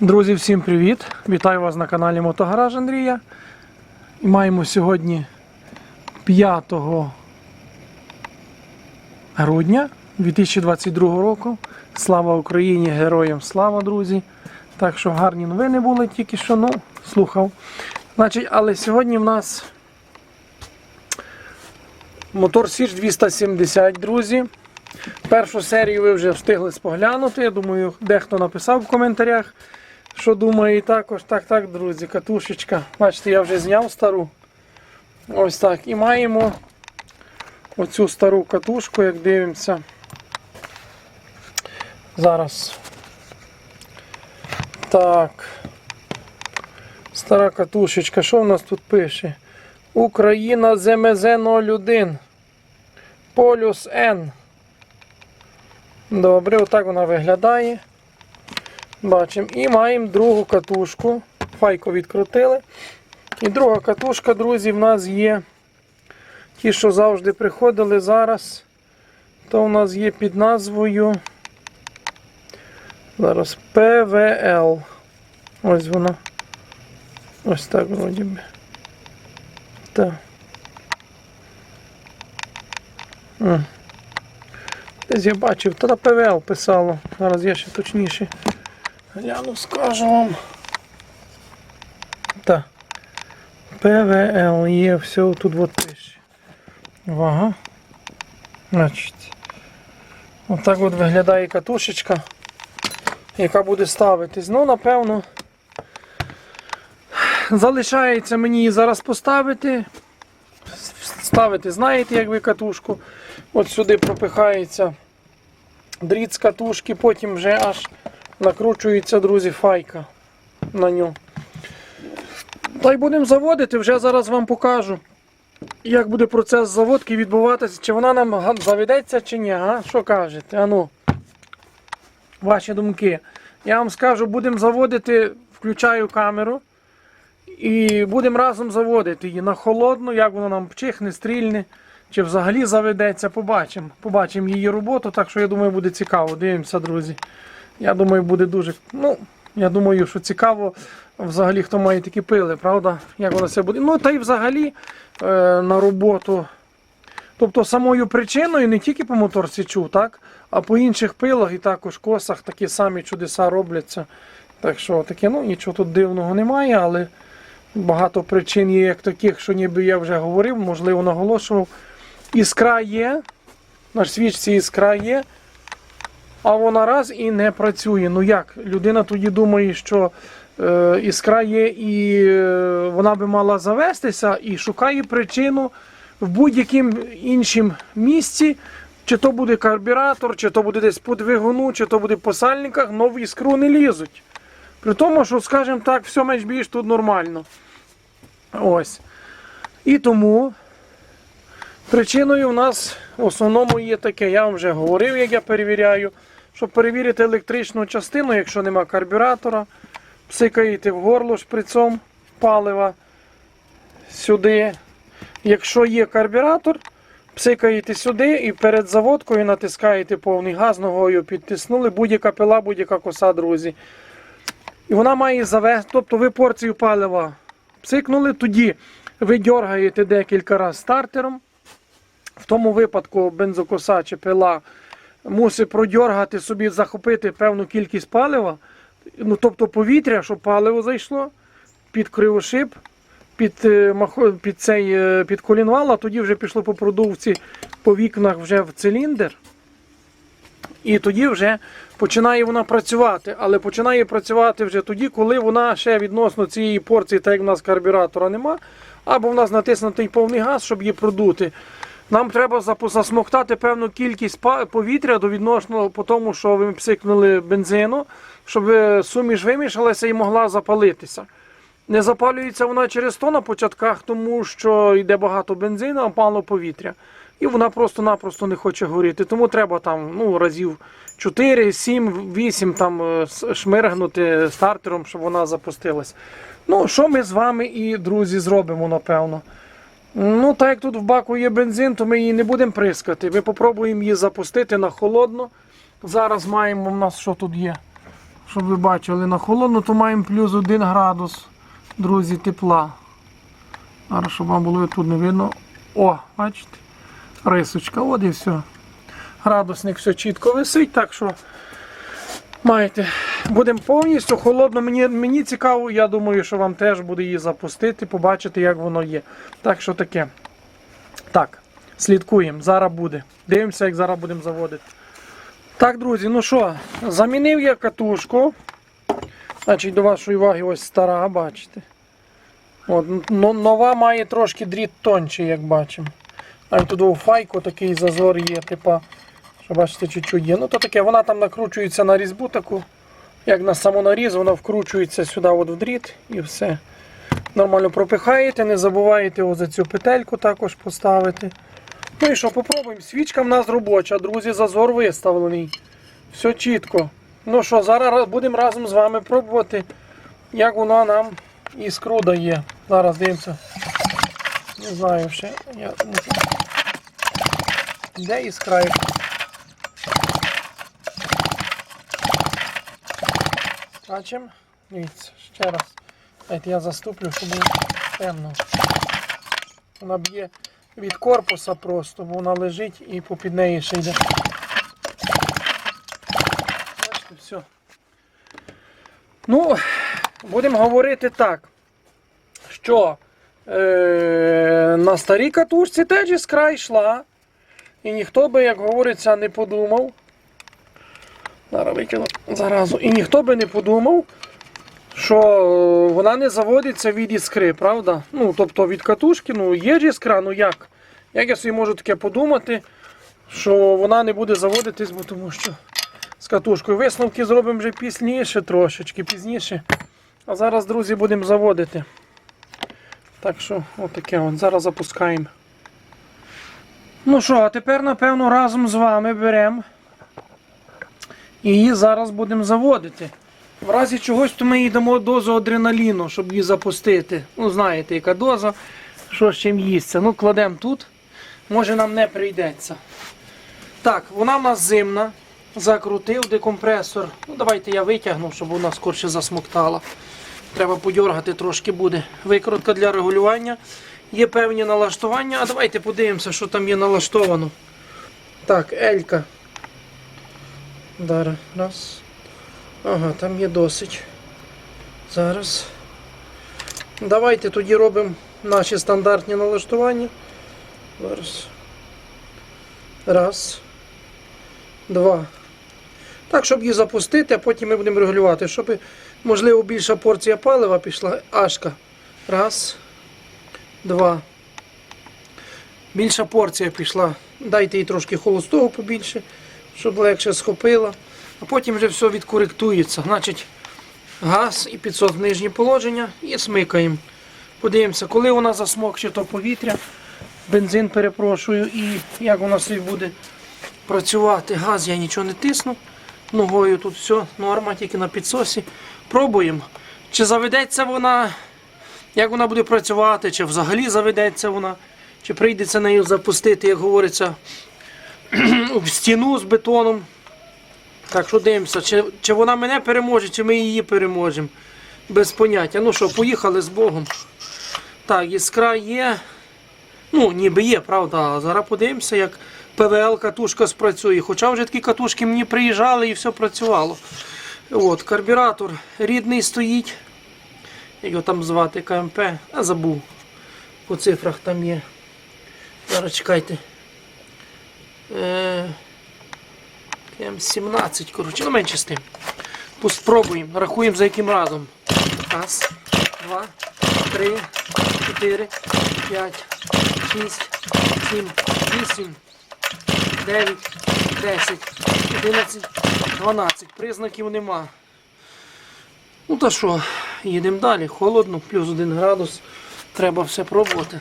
Друзі, всім привіт! Вітаю вас на каналі Мотогараж Андрія. Маємо сьогодні 5 грудня 2022 року. Слава Україні! Героям слава, друзі! Так що гарні новини були тільки що, ну, слухав. Значить, але сьогодні в нас мотор Січ 270, друзі. Першу серію ви вже встигли споглянути. Я думаю, дехто написав в коментарях, що думає і також. Так, так, друзі, катушечка. Бачите, я вже зняв стару. Ось так. І маємо оцю стару катушку, як дивимося. Зараз. Так. Стара катушечка. Що в нас тут пише? Україна ЗМЗ 01. Полюс Н. Добре, отак вона виглядає. Бачимо. І маємо другу катушку. Файку відкрутили. І друга катушка, друзі, в нас є. Ті, що завжди приходили зараз. То в нас є під назвою. Зараз ПВЛ. Ось вона. Ось так вроді би. Так. Десь я бачив, та ПВЛ писало. Зараз я ще точніше. Гляну, скажу вам. Так. ПВЛ є, все тут от пише. Ага. Значить. Отак от виглядає катушечка, яка буде ставитись. Ну, напевно. Залишається мені її зараз поставити. Ставити, знаєте, як ви катушку. От сюди пропихається дріт з катушки, потім вже аж накручується, друзі, файка на нього. Та й будемо заводити, вже зараз вам покажу, як буде процес заводки відбуватися, чи вона нам заведеться, чи ні. А? Що кажете? Ану, ваші думки. Я вам скажу, будемо заводити, включаю камеру. І будемо разом заводити її на холодну, як воно нам пчихне, стрільне, чи взагалі заведеться, побачимо. Побачимо її роботу, так що я думаю, буде цікаво. Дивимося, друзі. Я думаю, буде дуже. Ну, я думаю, що цікаво взагалі, хто має такі пили, правда? Як воно це буде. Ну, та й взагалі е, на роботу. Тобто самою причиною не тільки по моторці чув, так? а по інших пилах і також косах такі самі чудеса робляться. Так що таке, ну нічого тут дивного немає, але багато причин є як таких, що ніби я вже говорив, можливо, наголошував. Іскра є, на свічці іскра є, а вона раз і не працює. Ну як? Людина тоді думає, що е, іскра є і е, вона би мала завестися і шукає причину в будь-яким іншому місці. Чи то буде карбюратор, чи то буде десь по двигуну, чи то буде по сальниках, но в іскру не лізуть. При тому, що, скажімо так, все менш більш тут нормально. Ось. І тому причиною у нас в основному є таке, я вам вже говорив, як я перевіряю, щоб перевірити електричну частину, якщо нема карбюратора, псикаєте в горло шприцом палива сюди. Якщо є карбюратор, псикаєте сюди і перед заводкою натискаєте повний газ, ногою підтиснули, будь-яка пила, будь-яка коса, друзі. І вона має завести, тобто ви порцію палива псикнули, тоді ви дергаєте декілька разів стартером. В тому випадку бензокоса чи пила мусить продьоргати собі, захопити певну кількість палива, ну, тобто повітря, щоб паливо зайшло під кривошип, під, е, під, цей, е, під колінвал, а тоді вже пішло по продувці по вікнах вже в циліндр. І тоді вже починає вона працювати, але починає працювати вже тоді, коли вона ще відносно цієї порції, так як в нас карбюратора нема, або в нас натиснутий повний газ, щоб її продути. Нам треба засмоктати певну кількість повітря до відносно по тому, що ви псикнули бензину, щоб е, суміш вимішалася і могла запалитися. Не запалюється вона через то на початках, тому що йде багато бензину, а мало повітря. І вона просто-напросто не хоче горіти. Тому треба там ну, разів 4, 7, 8 там е, шмиргнути стартером, щоб вона запустилась. Ну, що ми з вами і друзі зробимо, напевно. Ну, так як тут в баку є бензин, то ми її не будемо прискати. Ми попробуємо її запустити на холодно. Зараз маємо в нас що тут є. щоб ви бачили, на холодну, то маємо плюс 1 градус, друзі, тепла. Зараз, щоб вам було тут не видно. О, бачите? Рисочка, от і все. Градусник все чітко висить, так що маєте. Будемо повністю холодно. Мені, мені цікаво, я думаю, що вам теж буде її запустити, побачити, як воно є. Так що таке. Так, слідкуємо. Зараз буде. Дивимося, як зараз будемо заводити. Так, друзі, ну що, замінив я катушку. Значить, до вашої уваги ось стара, бачите. От, но- нова має трошки дріт тонче, як бачимо. А тут у файку такий зазор є, типа, що бачите, чуть-чуть є. Ну то таке, вона там накручується на різьбу таку, як на самонаріз, вона вкручується сюди от в дріт і все. Нормально пропихаєте, не забуваєте за цю петельку також поставити. Ну і що, попробуємо. Свічка в нас робоча, друзі, зазор виставлений. Все чітко. Ну що, зараз будемо разом з вами пробувати, як вона нам іскру дає. Зараз дивимося. Не знаю ще. Я... Де іскра? Бачимо? Дивіться, ще раз. Дайте я заступлю, щоб було темно. Вона б'є від корпуса просто, бо вона лежить і попід неї ще йде. Бачите, все. Ну, будемо говорити так, що е, на старій катушці теж іскра йшла. І ніхто би, як говориться, не подумав. Зараз викину заразу. І ніхто би не подумав, що вона не заводиться від іскри, правда? Ну, тобто від катушки, ну є ж іскра, ну як? Як я собі можу таке подумати, що вона не буде заводитись, бо тому що з катушкою. Висновки зробимо вже пізніше, трошечки пізніше. А зараз, друзі, будемо заводити. Так що, отаке от. Зараз запускаємо. Ну що, а тепер, напевно, разом з вами беремо. І її зараз будемо заводити. В разі чогось, то ми їй дамо дозу адреналіну, щоб її запустити. Ну, знаєте, яка доза, що з чим їсться. Ну, кладемо тут. Може нам не прийдеться. Так, вона в нас зимна. Закрутив декомпресор. Ну, давайте я витягну, щоб вона скорше засмоктала. Треба подьоргати трошки буде. Викрутка для регулювання. Є певні налаштування. А давайте подивимося, що там є налаштовано. Так, Елька. Дара. Раз. Ага, там є досить. Зараз. Давайте тоді робимо наші стандартні налаштування. Зараз. Раз. Два. Так, щоб її запустити, а потім ми будемо регулювати, щоб, можливо, більша порція палива пішла. Ашка. Раз. Два. Більша порція пішла. Дайте їй трошки холостого побільше, щоб легше схопила. А потім вже все відкоректується. Значить, газ і підсос в нижнє положення і смикаємо. Подивимося, коли вона засмокче то повітря, бензин перепрошую, і як вона собі буде працювати. Газ я нічого не тисну. Ногою тут все, норма, тільки на підсосі. Пробуємо. Чи заведеться вона, як вона буде працювати, чи взагалі заведеться вона, чи прийдеться нею запустити, як говориться, в стіну з бетоном. Так що дивимося, чи, чи вона мене переможе, чи ми її переможемо. Без поняття. Ну що, поїхали з Богом. Так, іскра є. Ну, ніби є, правда. Зараз подивимося, як ПВЛ катушка спрацює. Хоча вже такі катушки мені приїжджали і все працювало. От, карбюратор рідний стоїть. Його там звати КМП, а забув. По цифрах там є. Зараз чекайте. Е, М17, коротше, ну менше з тим. Пу- Спробуємо, рахуємо за яким разом. Раз, два, три, чотири, п'ять, шість, сім, вісім, дев'ять, десять, одинадцять, дванадцять. Признаків нема. Ну та що, їдемо далі. Холодно, плюс один градус. Треба все пробувати.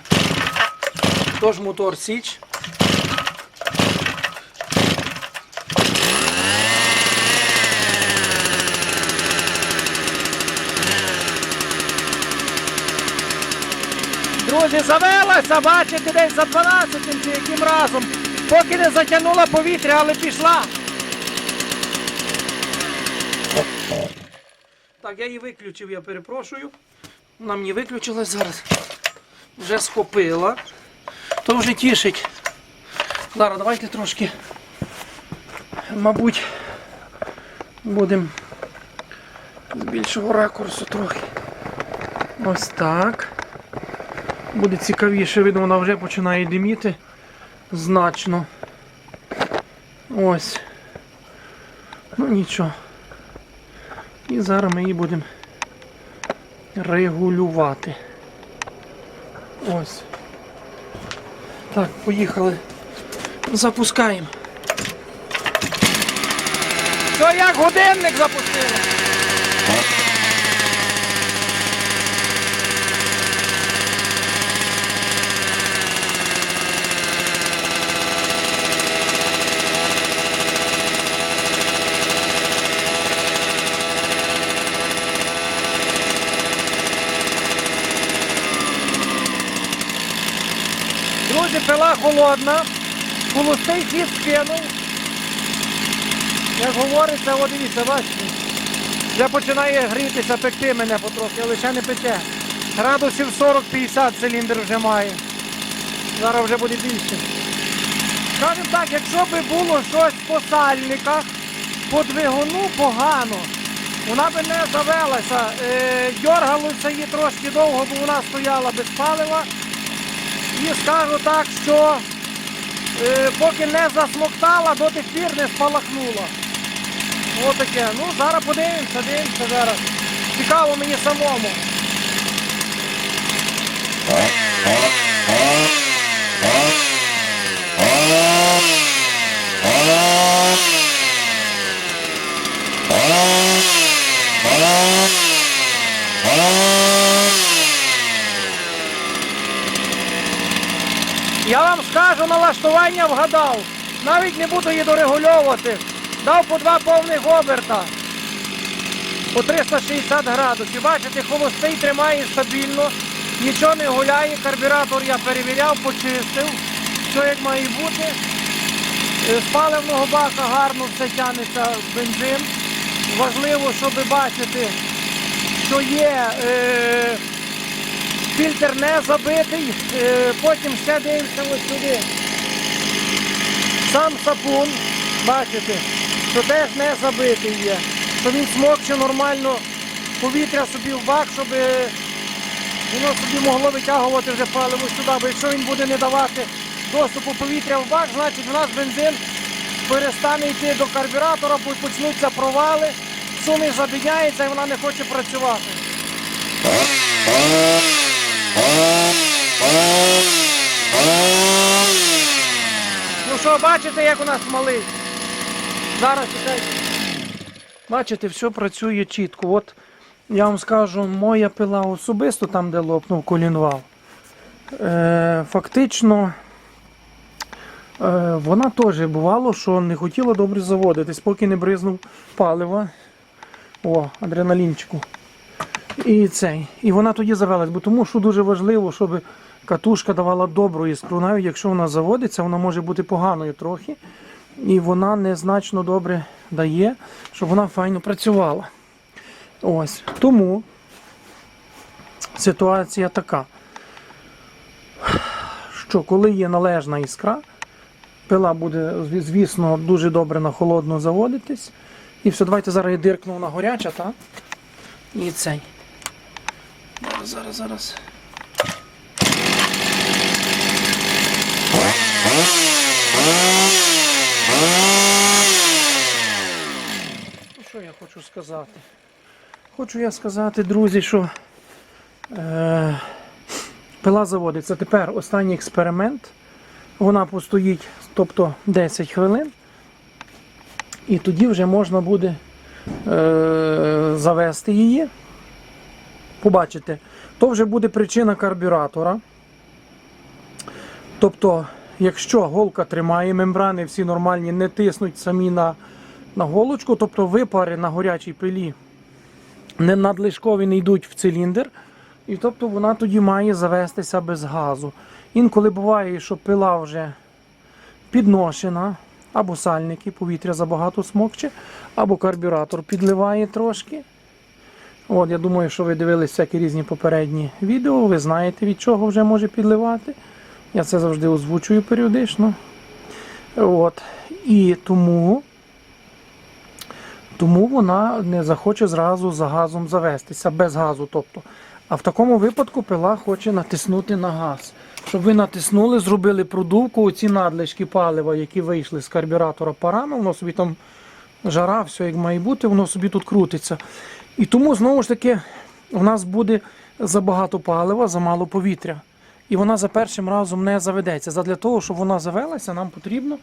Тож мотор Січ. Друзі, завелася, бачите, десь за 12 чи яким разом. Поки не затягнула повітря, але пішла. Так, я її виключив, я перепрошую. Вона мені виключилась зараз. Вже схопила. То вже тішить. Зараз давайте трошки, мабуть, будемо з більшого ракурсу трохи. Ось так. Буде цікавіше, видно, вона вже починає диміти значно. Ось. Ну нічого. І зараз ми її будемо регулювати. Ось. Так, поїхали. Запускаємо. Що як годинник запустили? Друзі, пила холодна, холостий хід скинув. Як говориться, от дивіться, бачите, вже починає грітися, пекти мене потрохи, але ще не пече. Градусів 40-50 циліндр вже має. Зараз вже буде більше. Скажемо так, якщо би було щось по сальниках, по двигуну погано, вона би не завелася. Е, дьоргалося її трошки довго, бо вона стояла без палива. І скажу так, що е, поки не засмоктала, до тих пір не спалахнула. Отаке. Ну, зараз подивимося, дивимося зараз. Цікаво мені самому. Я вам скажу, налаштування вгадав. Навіть не буду її дорегульовувати. Дав по два повних оберта. По 360 градусів. Бачите, холостий тримає стабільно, нічого не гуляє. Карбюратор я перевіряв, почистив. Все як має бути. Е, З паливного бака гарно все тягнеться бензин. Важливо, щоб бачити, що є. Е, Фільтр не забитий, Е, потім ще дивимося ось сюди. Сам сапун, бачите, що теж не забитий є. Що він смокче нормально повітря собі в бак, щоб е, воно собі могло витягувати вже паливо сюди. Бо якщо він буде не давати доступу повітря в бак, значить у нас бензин перестане йти до карбюратора, почнуться провали, суміш забіняється і вона не хоче працювати. Що, бачите, як у нас малий? Зараз чекайте. Бачите, все працює чітко. От я вам скажу, моя пила особисто там, де лопнув колінвал. Е, фактично, е, вона теж бувало, що не хотіла добре заводитись, поки не бризнув палива. О, адреналінчику. І цей. І вона тоді завелась, бо тому що дуже важливо, щоб катушка давала добру іскру. Навіть якщо вона заводиться, вона може бути поганою трохи. І вона незначно добре дає, щоб вона файно працювала. Ось. Тому ситуація така, що коли є належна іскра, пила буде, звісно, дуже добре на холодно заводитись. І все, давайте зараз я диркну на горяча, так? І цей. Зараз, зараз, зараз. Ну, Що я хочу сказати? Хочу я сказати, друзі, що е, пила заводиться. Тепер останній експеримент. Вона постоїть, тобто 10 хвилин. І тоді вже можна буде е, завести її. Побачите, то вже буде причина карбюратора. Тобто, якщо голка тримає, мембрани всі нормальні, не тиснуть самі на, на голочку, тобто випари на горячій пилі не надлишкові не йдуть в циліндр, і тобто вона тоді має завестися без газу. Інколи буває, що пила вже підношена, або сальники, повітря забагато смокче, або карбюратор підливає трошки. От, я думаю, що ви дивились всякі різні попередні відео, ви знаєте, від чого вже може підливати. Я це завжди озвучую періодично. От. І тому, тому вона не захоче зразу за газом завестися, без газу. тобто. А в такому випадку пила хоче натиснути на газ. Щоб ви натиснули, зробили продувку, оці надлишки палива, які вийшли з карбюратора парами, воно собі там жара, все як має бути, воно собі тут крутиться. І тому знову ж таки у нас буде забагато палива, замало повітря. І вона за першим разом не заведеться. Задля того, щоб вона завелася, нам потрібно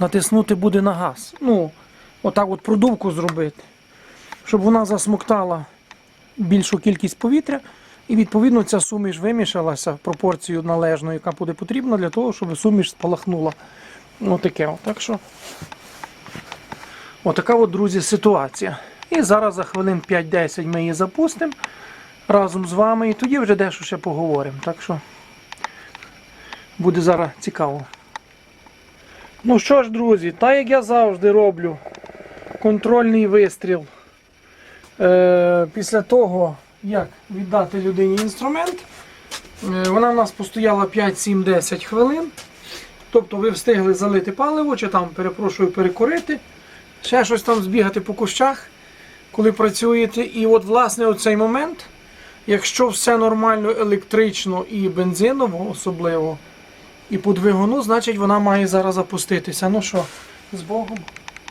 натиснути буде на газ. Ну, отак от продувку зробити. Щоб вона засмоктала більшу кількість повітря, і відповідно ця суміш вимішалася пропорцію належну, яка буде потрібна для того, щоб суміш спалахнула. Отаке. от. Так що, отака от, друзі, ситуація. І зараз за хвилин 5-10 ми її запустимо разом з вами, і тоді вже дещо ще поговоримо. Так що буде зараз цікаво. Ну що ж, друзі, так як я завжди роблю контрольний вистріл. Е, після того, як віддати людині інструмент, е, вона в нас постояла 5-7-10 хвилин. Тобто ви встигли залити паливо, чи там, перепрошую, перекурити, ще щось там збігати по кущах, коли працюєте. І от, власне, оцей момент, якщо все нормально електрично і бензиново особливо, і по двигуну, значить вона має зараз запуститися. Ну що, з Богом,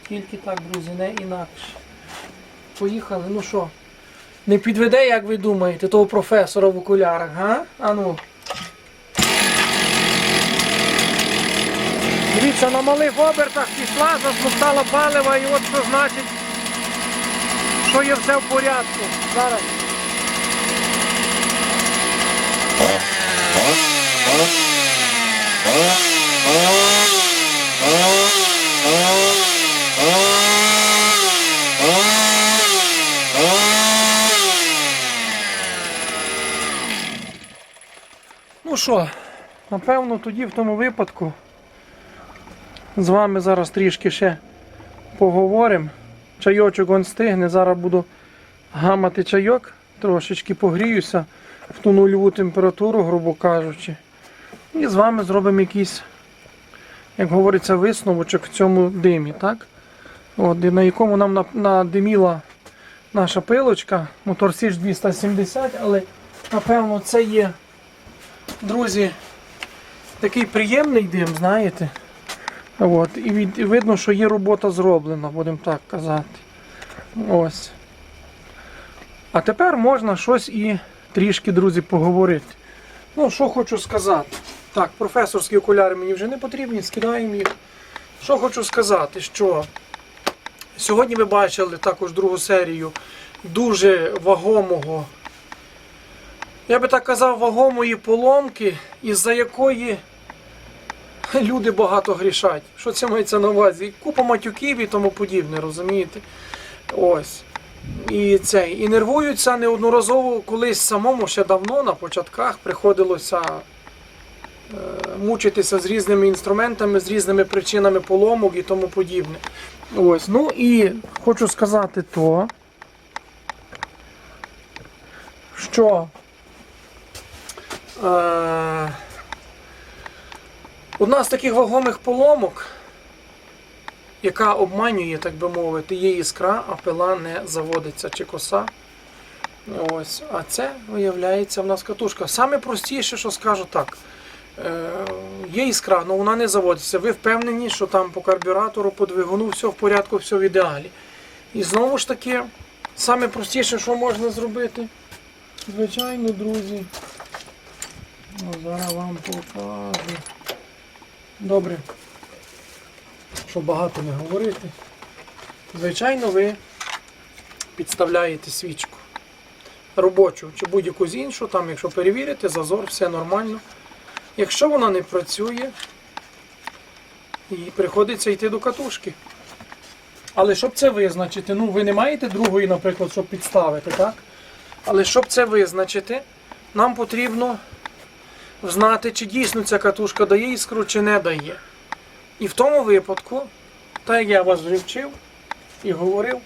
тільки так, друзі, не інакше. Поїхали, ну що? Не підведе, як ви думаєте, того професора в окулярах, га? Ану. Дивіться, на малих обертах пішла, засмоктала палива і от що значить, що є все в порядку. Зараз. Що, напевно, тоді в тому випадку з вами зараз трішки ще поговоримо. Чайочок он стигне, зараз буду гамати чайок, трошечки погріюся в ту нульову температуру, грубо кажучи. І з вами зробимо якийсь, як говориться, висновочок в цьому димі, так? От, на якому нам надиміла наша пилочка, мотор Сіж 270, але напевно це є, друзі, такий приємний дим, знаєте. От, і, від, видно, що є робота зроблена, будемо так казати. Ось. А тепер можна щось і трішки, друзі, поговорити. Ну, що хочу сказати. Так, професорські окуляри мені вже не потрібні, скидаємо їх. Що хочу сказати, що сьогодні ви бачили також другу серію дуже вагомого, я би так казав, вагомої поломки, із-за якої люди багато грішать. Що це мається на увазі? Купа матюків і тому подібне, розумієте? Ось. І це, і нервуються неодноразово колись самому ще давно на початках приходилося е, мучитися з різними інструментами, з різними причинами поломок і тому подібне. Ось. Ну і хочу сказати то, що одна з таких вагомих поломок, яка обманює, так би мовити, є іскра, а пила не заводиться чи коса. Ось, а це виявляється в нас катушка. Саме простіше, що скажу так. Е, є іскра, але вона не заводиться. Ви впевнені, що там по карбюратору, по двигуну все в порядку, все в ідеалі. І знову ж таки, саме простіше, що можна зробити, звичайно, друзі. О, зараз вам покажу. Добре. Щоб багато не говорити. Звичайно, ви підставляєте свічку. Робочу чи будь-яку з іншу, там, якщо перевірите, зазор, все нормально. Якщо вона не працює, і приходиться йти до катушки. Але щоб це визначити, ну ви не маєте другої, наприклад, щоб підставити, так? Але щоб це визначити, нам потрібно знати, чи дійсно ця катушка дає іскру, чи не дає. І в тому випадку, так як я вас вже вчив і говорив,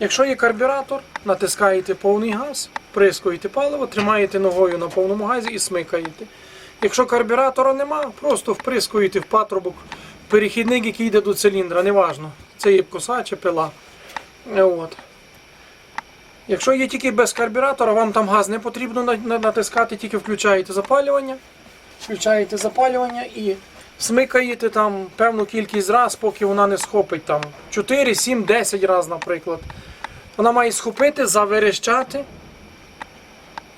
якщо є карбюратор, натискаєте повний газ, прискуєте паливо, тримаєте ногою на повному газі і смикаєте. Якщо карбюратора нема, просто вприскуєте в патрубок перехідник, який йде до циліндра, неважно. Це є коса чи пила. От. Якщо є тільки без карбюратора, вам там газ не потрібно на- на- натискати, тільки включаєте запалювання, включаєте запалювання і смикаєте там певну кількість раз, поки вона не схопить там 4, 7, 10 раз, наприклад. Вона має схопити, заверещати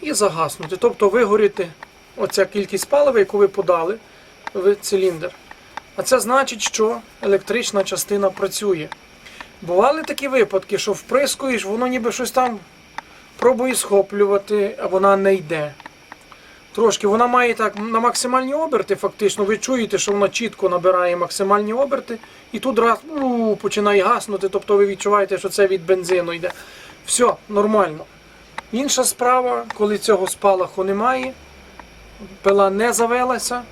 і загаснути. Тобто вигоріти оця кількість палива, яку ви подали в циліндр. А це значить, що електрична частина працює. Бували такі випадки, що вприскуєш, воно ніби щось там пробує схоплювати, а вона не йде. Трошки вона має так на максимальні оберти, фактично. Ви чуєте, що вона чітко набирає максимальні оберти, і тут раз ну, починає гаснути, тобто ви відчуваєте, що це від бензину йде. Все, нормально. Інша справа, коли цього спалаху немає, пила не завелася,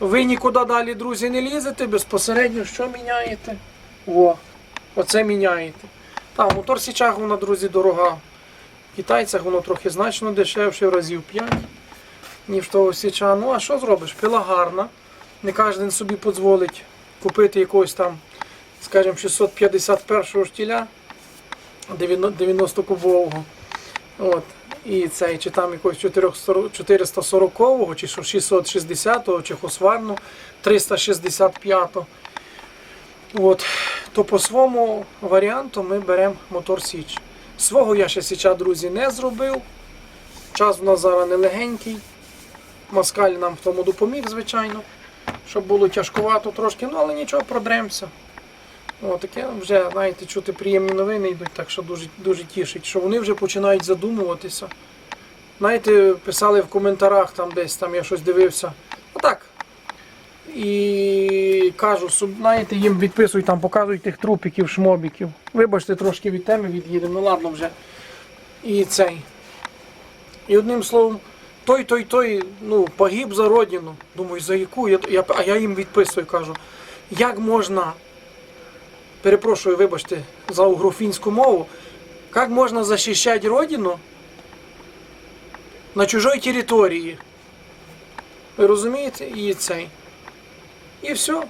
ви нікуди далі, друзі, не лізете, безпосередньо що міняєте? О, оце міняєте. Там мотор січах, вона, друзі, дорога. В китайцях воно трохи значно дешевше, разів 5, ніж того січа. Ну, а що зробиш? Пила гарна. Не кожен собі дозволить купити якогось там, скажімо, 651-го штіля 90 кубового. От. І цей, чи там якогось 440-го, чи 660-го, чи Хосварну 365-го. От. То по своєму варіанту ми беремо мотор Січ. Свого я ще Січа, друзі, не зробив. Час у нас зараз нелегенький. Маскаль нам в тому допоміг, звичайно, щоб було тяжкувато трошки, ну але нічого, продремся. Таке вже, знаєте, чути приємні новини йдуть, так що дуже, дуже тішить, що вони вже починають задумуватися. Знаєте, писали в коментарях там десь там я щось дивився. Отак. І кажу, знаєте, їм відписують там, показують тих трупіків, шмобіків. Вибачте, трошки від теми від'їдемо, ну ладно вже. І цей. І одним словом, той, той, той, ну, погиб за родину. Думаю, за яку? Я, я, а я їм відписую, кажу, як можна, перепрошую, вибачте, за угрофінську мову, як можна захищати родину на чужій території? Ви розумієте? І цей. І все.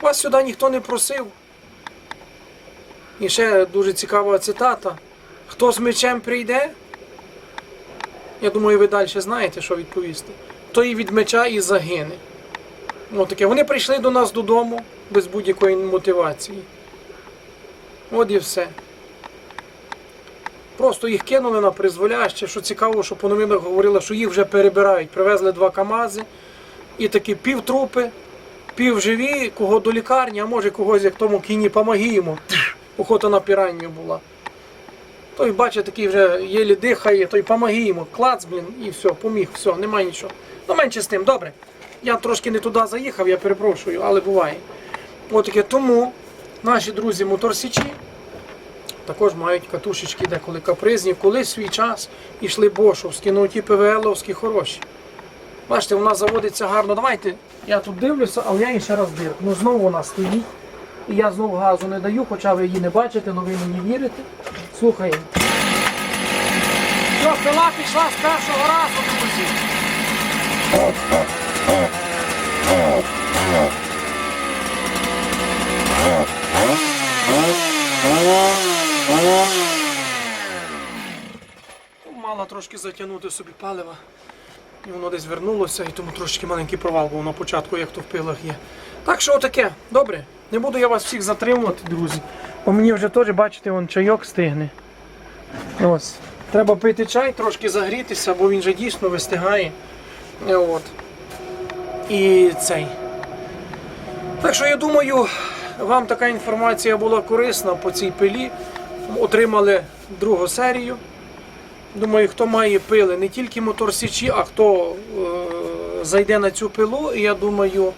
Вас сюди ніхто не просив. І ще дуже цікава цитата. Хто з мечем прийде? Я думаю, ви далі знаєте, що відповісти. Той від меча і загине. Ну, таке. Вони прийшли до нас додому без будь-якої мотивації. От і все. Просто їх кинули на призволяще. Що цікаво, що по новинах говорили, що їх вже перебирають. Привезли два КАМАЗи і такі півтрупи, пів живі, кого до лікарні, а може когось, як тому кіні помогімо. Охота на піранню була. Той, бачить, такий вже єлі дихає, той помогімо. Клац, блін, і все, поміг, все, немає нічого. Ну, менше з тим, добре. Я трошки не туди заїхав, я перепрошую, але буває. От таке. Тому наші друзі моторсічі також мають катушечки деколи капризні. Колись в свій час йшли бошовські, ну ті ПВЛовські хороші. Бачите, вона заводиться гарно. Давайте, я тут дивлюся, але я її ще раз дивлю. Ну знову вона стоїть. І я знову газу не даю, хоча ви її не бачите, але ви мені вірите. Слухаємо. Що, пила пішла з першого разу, друзі. Мала трошки затягнути собі палива. І воно десь вернулося, і тому трошки маленький провал був на початку, як то в пилах є. Так що отаке, добре. Не буду я вас всіх затримувати, друзі. Бо мені вже теж, бачите, вон чайок стигне. Ось. Треба пити чай, трошки загрітися, бо він же дійсно вистигає. От. І цей. Так що я думаю, вам така інформація була корисна по цій пилі. Отримали другу серію. Думаю, хто має пили, не тільки мотор Січі, а хто е, зайде на цю пилу, і я думаю,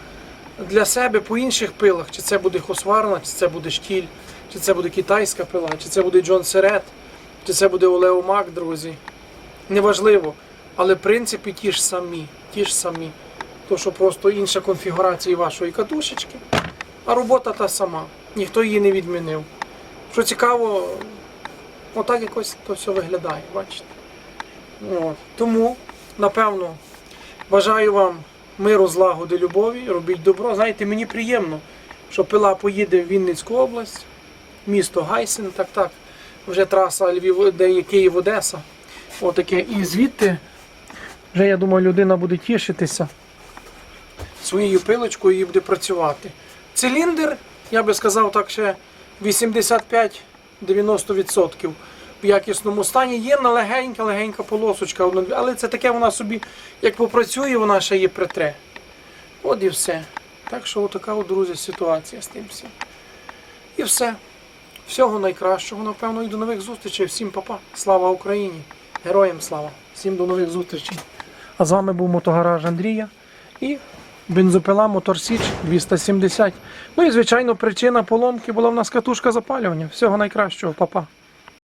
для себе по інших пилах, чи це буде Хосварна, чи це буде штіль, чи це буде китайська пила, чи це буде Джон Серет, чи це буде Олео Мак, друзі. Неважливо. Але принципи ті ж самі. Ті ж самі. То, що просто інша конфігурація вашої катушечки. А робота та сама. Ніхто її не відмінив. Що цікаво, отак якось то все виглядає, бачите. Тому, напевно, бажаю вам миру, злагоди, любові, робіть добро. Знаєте, мені приємно, що пила поїде в Вінницьку область, місто Гайсин, так так. Вже траса Львів, де є Київ-Одеса. Отаке. І звідти вже, я думаю, людина буде тішитися своєю пилочкою і буде працювати. Циліндр, я би сказав так, ще 85-90% в якісному стані. Є на легенька, легенька полосочка, але це таке вона собі, як попрацює, вона ще її притре. От і все. Так що отака, от, друзі, ситуація з тим всім. І все. Всього найкращого, напевно, і до нових зустрічей. Всім папа. Слава Україні! Героям слава! Всім до нових зустрічей. А з вами був мотогараж Андрія і бензопила Моторсіч 270. Ну і звичайно, причина поломки була в нас катушка запалювання. Всього найкращого, папа.